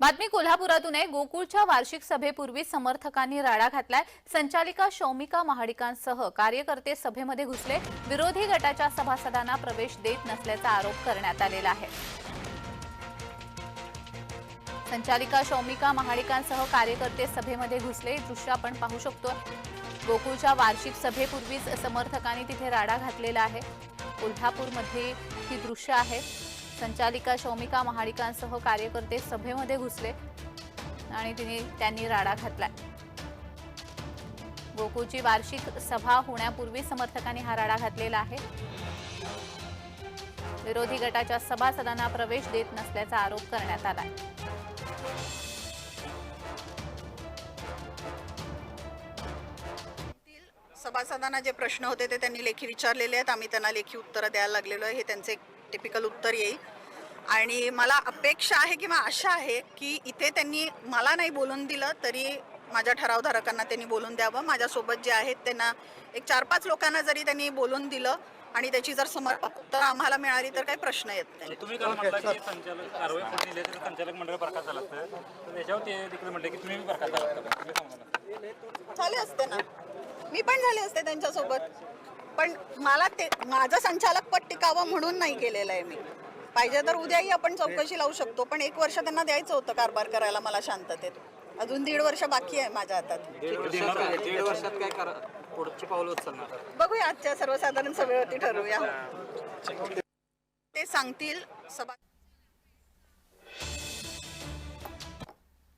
बातमी कोल्हापुरातून आहे. गोकुळच्या वार्षिक सभेपूर्वी समर्थकांनी राडा घातलाय. संचालिका शौमिका महाडिकांसह कार्यकर्ते सभेमध्ये घुसले. विरोधी गटाच्या सभासदांना प्रवेश देत नसल्याचा आरोप करण्यात आलेला आहे. संचालिका शौमिका महाडिकांसह कार्यकर्ते सभेमध्ये घुसले. दृश्य आपण पाहू शकतो. गोकुळच्या वार्षिक सभेपूर्वीच समर्थकांनी तिथे राडा घातलेला आहे. कोल्हापूरमध्ये ही दृश्य आहे. संचालिका शौमिका महाडिकांसह कार्यकर्ते सभेमध्ये घुसले आणि तिने त्यांनी राडा घातलाय. गोकुळची वार्षिक सभा होण्यापूर्वी समर्थकांनी हा राडा घातलेला आहे. विरोधी गटाच्या सभासदांना प्रवेश देत नसल्याचा आरोप करण्यात आलाय. सभासदांना जे प्रश्न होते ते त्यांनी लेखी विचारलेले आहेत. आम्ही त्यांना लेखी उत्तरं द्यायला लागलेलो आहे. हे त्यांचे टिपिकल उत्तर येईल. आणि मला अपेक्षा आहे किंवा आशा आहे की इथे त्यांनी मला नाही बोलून दिलं तरी माझ्या ठरावधारकांना त्यांनी बोलून द्यावं. माझ्यासोबत जे आहेत त्यांना एक चार पाच लोकांना जरी त्यांनी बोलून दिलं आणि त्याची जर समर्पक उत्तर आम्हाला मिळाली तर काही प्रश्न येत नाही. तुम्ही काल म्हटलं की संचालक कारवाई पुढे दिली तर संचालक मंडळ बरखास्त झालं असतं. तर त्याच्यावर ते देखील म्हटलं की तुम्ही बरखास्त झाला असता. तुम्ही सांगा मला. झाले असते ना. मी पण झाले असते त्यांच्यासोबत. पण मला ते माझं संचालक पद टिकावं म्हणून नाही केलेलं आहे मी. पाहिजे तर उद्याही आपण चौकशी लावू शकतो पण एक वर्ष त्यांना द्यायचं होतं कारभार करायला मला शांततेत. अजून दीड वर्ष बाकी आहे माझ्या हातात. दीड वर्षात काय? दीड वर्षात काय करा? पुढची पावलं उचलणार. बघूया आजच्या सर्वसाधारण सभेवरती ठरवूया. ते सांगतील सभा